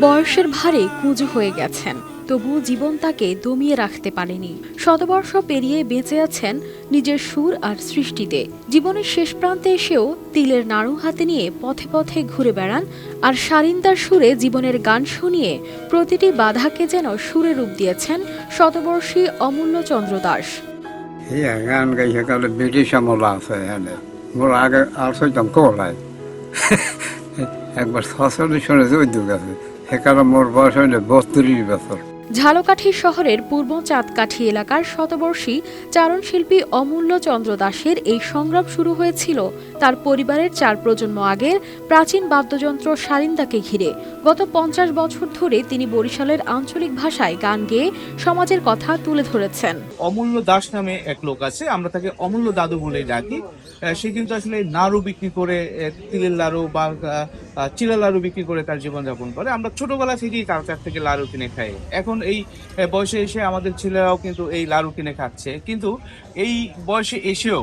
বয়সের ভারে কুঁজো হয়ে গেছেন, তবু জীবন তাকে দমিয়ে রাখতে পারেনি। শতবর্ষ পেরিয়ে বেঁচে আছেন নিজের সুর আর সৃষ্টিতে। জীবনের শেষ প্রান্তে এসেও তিলের নাড়ু হাতে নিয়ে পথে পথে ঘুরে বেড়ান আর সারিন্দার সুরে জীবনের গান শুনিয়ে প্রতিটি বাধাকে যেন সুরে রূপ দিয়েছেন শতবর্ষী অমূল্য চন্দ্র দাস। গান গাই সেকালে ব্রিটিশ আমল আছে এখানে। আগে আর সইতাম কোলাই একবার ছশো শুনে চৌদ্দ গেছে। সেকালে মোর বয়স হইলে বত্রিশ বছর। ঝালকাঠি শহরের পূর্ব চাঁদকাঠি এলাকার শতবর্ষী চারণশিল্পী অমূল্য চন্দ্র দাসের এই সংগ্রাম শুরু হয়েছিল তার পরিবারের চার প্রজন্ম আগের প্রাচীন বাদ্যযন্ত্র সারিন্দাকে ঘিরে। গত পঞ্চাশ বছর ধরে তিনি বরিশালের আঞ্চলিক ভাষায় গান গেয়ে সমাজের কথা তুলে ধরেছেন। অমূল্য দাস নামে এক লোক আছে আমরা তাকে অমূল্য দাদু বলে ডাকি। সে কিন্তু আসলে নাড়ু বিক্রি করে তিলের লাড়ু বা চিলা লাড়ু বিক্রি করে তার জীবনযাপন করে। আমরা ছোটবেলা থেকেই তার কাছ থেকে লাড়ু কিনে খাই। এখন এই বয়সে এসে আমাদের ছেলেরাও কিন্তু এই লাড়ু কিনে খাচ্ছে। কিন্তু এই বয়সে এসেও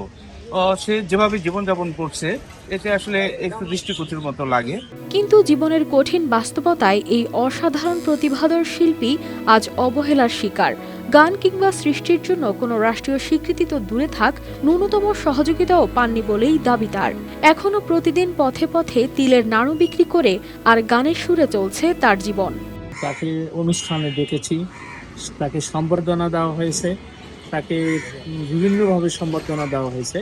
সে যেভাবে জীবনযাপন করছে, এতে আসলে একটু দৃষ্টিকতির মতো লাগে। কিন্তু জীবনের কঠিন বাস্তবতায় এই অসাধারণ প্রতিভাধর শিল্পী আজ অবহেলার শিকার। গান কিংবা সৃষ্টির জন্য কোনো রাষ্ট্রীয় স্বীকৃতি তো দূরে থাক, ন্যূনতম সহযোগিতাও পাননি বলেই দাবি তার। এখনও প্রতিদিন পথে পথে তিলের নাড়ু বিক্রি করে আর গানের সুরে চলছে তার জীবন। তাকে অনুষ্ঠানে দেখেছি তাকে সম্বর্ধনা দেওয়া হয়েছে, তাকে বিভিন্নভাবে সম্বর্ধনা দেওয়া হয়েছে।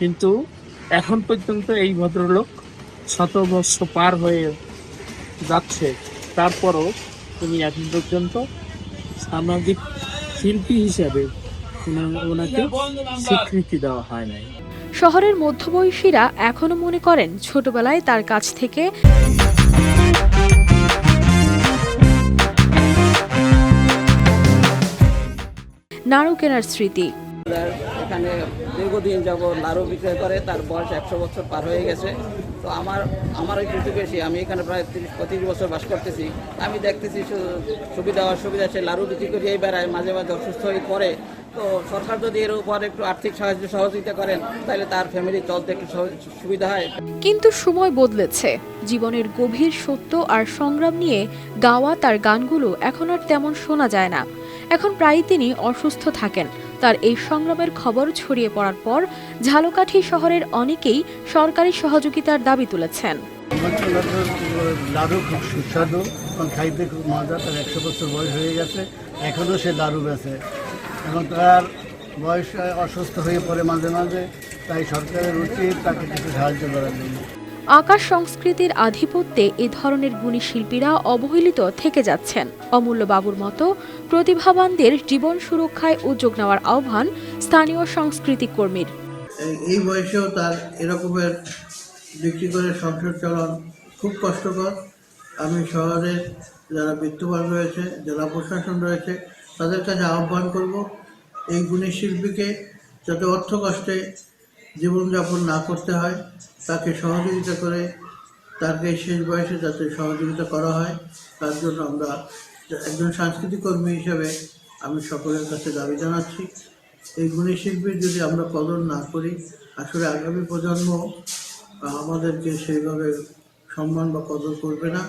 কিন্তু এখন পর্যন্ত এই ভদ্রলোক শত পার হয়ে যাচ্ছে, তারপরও তিনি এখন পর্যন্ত সামাজিক শিল্পী হিসাবে ওনাকে স্বীকৃতি দেওয়া হয় নাই। শহরের মধ্যবয়সীরা এখনও মনে করেন ছোটবেলায় তার কাছ থেকে নাড়ু কেনার স্মৃতি। এখানে দীর্ঘদিন যাব লাড়ু বিক্রয় করে তার বয়স একশো বছর পার হয়ে গেছে। তো আমার আমার একটু একটু বেশি। আমি এখানে প্রায় তিরিশ, পঁচিশ বছর বাস করতেছি। আমি দেখতেছি সুবিধা, অসুবিধা সে লাড়ু বিক্রি করিয়েই বেড়ায়, মাঝে মাঝে অসুস্থ হয়ে পড়ে। তো সরকার যদি এর উপর একটু আর্থিক সাহায্য, সহযোগিতা করেন, তাহলে তার ফ্যামিলি চলতে একটু সুবিধা হয়। কিন্তু সময় বদলেছে। জীবনের গভীর সত্য আর সংগ্রাম নিয়ে গাওয়া তার গানগুলো এখন আর তেমন শোনা যায় না। এখন প্রায় তিনি অসুস্থ থাকেন। তার এই সংগ্রামের খবর ছড়িয়ে পড়ার পর ঝালকাঠি শহরের অনেকেই সরকারি সহযোগিতার দাবি তুলেছেন। লাড়ু খুব সুস্বাদু, এবং খাইতে খুব মজা, তার একশো বছর বয়স হয়ে গেছে, এখনও সে লাড়ু বেছে। এবং তার বয়স অসুস্থ হয়ে পড়ে মাঝে মাঝে, তাই সরকারের উচিত তাকে কিছু সাহায্য করার জন্য। আকাশ সংস্কৃতির আধিপত্যে এ ধরনের গুণী শিল্পীরা অবহেলিত থেকে যাচ্ছেন। অমূল্য বাবুর মতো প্রতিভাবানদের জীবন সুরক্ষায় উদ্যোগ নেওয়ার আহ্বান স্থানীয় সংস্কৃতি কর্মীর। এই- বয়সেও তার এরকমের বিক্রি করে সংসার চালান খুব কষ্টকর। আমি শহরের যারা বিত্তবান রয়েছে জেলা প্রশাসন রয়েছে, তাদের কাছে আহ্বান করব, এই গুণী শিল্পীকে যাতে অর্থ কষ্টে জীবনযাপন না করতে হয়, তাকে সহযোগিতা করে, তাকে শেষ বয়সে যাতে সহযোগিতা করা হয়, তার জন্য আমরা একজন সাংস্কৃতিক কর্মী হিসাবে আমি সকলের কাছে দাবি জানাচ্ছি। এই গুণী শিল্পীর যদি আমরা কদর না করি, আসলে আগামী প্রজন্ম আমাদেরকে সেইভাবে সম্মান বা কদর করবে না।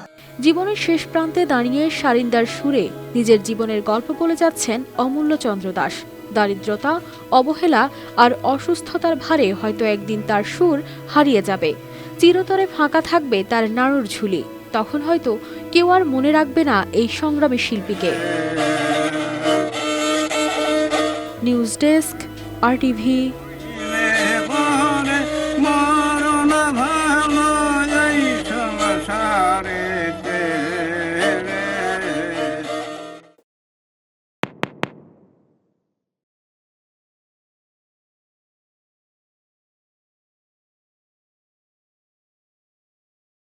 জীবনের শেষ প্রান্তে দাঁড়িয়ে সারিন্দার সুরে নিজের জীবনের গল্প বলে যাচ্ছেন অমূল্য চন্দ্র দাস। দারিদ্রতা, অবহেলা আর অসুস্থতার ভারে হয়তো একদিন তার সুর হারিয়ে যাবে। চিরতরে ফাঁকা থাকবে তার নাড়ুর ঝুলি। তখন হয়তো কেউ আর মনে রাখবে না এই সংগ্রামী শিল্পীকে। News desk, R TV.